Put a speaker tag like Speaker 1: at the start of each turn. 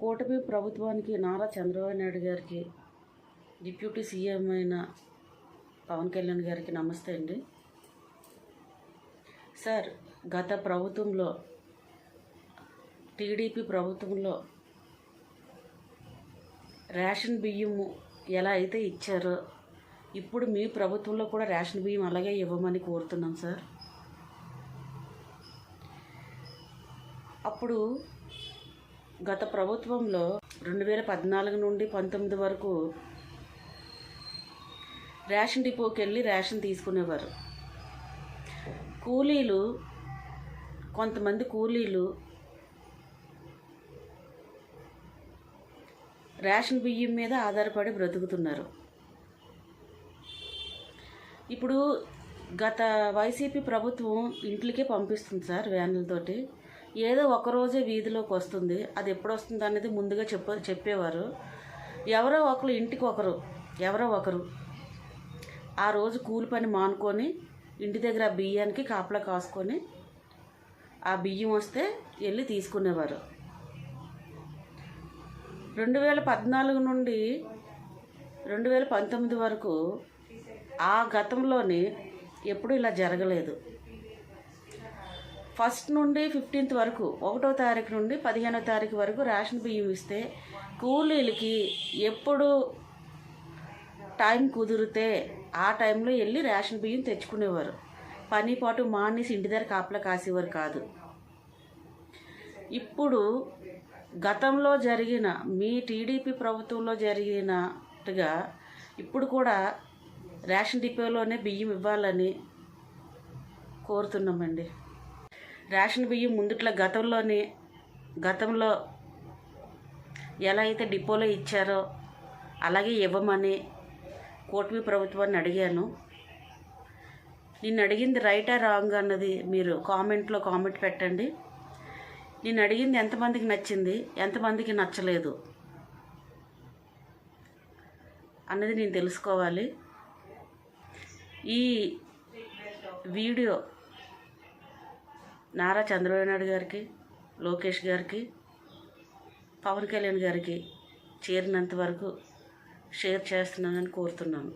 Speaker 1: కూటమి ప్రభుత్వానికి నారా చంద్రబాబు నాయుడు గారికి డిప్యూటీ సీఎం అయిన పవన్ కళ్యాణ్ గారికి నమస్తే అండి. సార్ గత ప్రభుత్వంలో టీడీపీ ప్రభుత్వంలో రేషన్ బియ్యము ఎలా అయితే ఇచ్చారో ఇప్పుడు మీ ప్రభుత్వంలో కూడా రేషన్ బియ్యం అలాగే ఇవ్వమని కోరుతున్నాం సార్. అప్పుడు గత ప్రభుత్వంలో రెండు వేల పద్నాలుగు నుండి పంతొమ్మిది వరకు రేషన్ డిపోకి వెళ్ళి రేషన్ తీసుకునేవారు. కూలీలు కొంతమంది కూలీలు రేషన్ బియ్యం మీద ఆధారపడి బ్రతుకుతున్నారు. ఇప్పుడు గత వైసీపీ ప్రభుత్వం ఇంట్లోకే పంపిస్తుంది సార్ వ్యాన్లతోటి. ఏదో ఒకరోజే వీధిలోకి వస్తుంది. అది ఎప్పుడు వస్తుంది అనేది ముందుగా చెప్ప చెప్పేవారు. ఎవరో ఒకరు ఇంటికి ఒకరు ఎవరో ఒకరు ఆ రోజు కూలి పని మానుకొని ఇంటి దగ్గర ఆ బియ్యానికి కాపలా కాసుకొని ఆ బియ్యం వస్తే వెళ్ళి తీసుకునేవారు. రెండు వేల పద్నాలుగు నుండి రెండు వేల పంతొమ్మిది వరకు ఆ గతంలోని ఎప్పుడు ఇలా జరగలేదు. ఫస్ట్ నుండి ఫిఫ్టీన్త్ వరకు ఒకటో తారీఖు నుండి పదిహేనో తారీఖు వరకు రేషన్ బియ్యం ఇస్తే కూలీలకి ఎప్పుడు టైం కుదిరితే ఆ టైంలో వెళ్ళి రేషన్ బియ్యం తెచ్చుకునేవారు. పని పాటు మానేసి ఇంటి దగ్గర కాపలా కాసేవారు కాదు. ఇప్పుడు గతంలో జరిగిన మీ టీడీపీ ప్రభుత్వంలో జరిగినట్టుగా ఇప్పుడు కూడా రేషన్ డిపోలోనే బియ్యం ఇవ్వాలని కోరుతున్నామండి. రేషన్ బియ్యం ముందుట్లో గతంలోనే గతంలో ఎలా అయితే డిపోలో ఇచ్చారో అలాగే ఇవ్వమని కూటమి ప్రభుత్వాన్ని అడిగాను. నేను అడిగింది రైటా రాంగ్ అన్నది మీరు కామెంట్లో కామెంట్ పెట్టండి. నేను అడిగింది ఎంతమందికి నచ్చింది ఎంతమందికి నచ్చలేదు అన్నది నేను తెలుసుకోవాలి. ఈ వీడియో నారా చంద్రబాబు నాయుడు గారికి లోకేష్ గారికి పవన్ కళ్యాణ్ గారికి చేరినంత వరకు షేర్ చేస్తున్నానని కోరుతున్నాను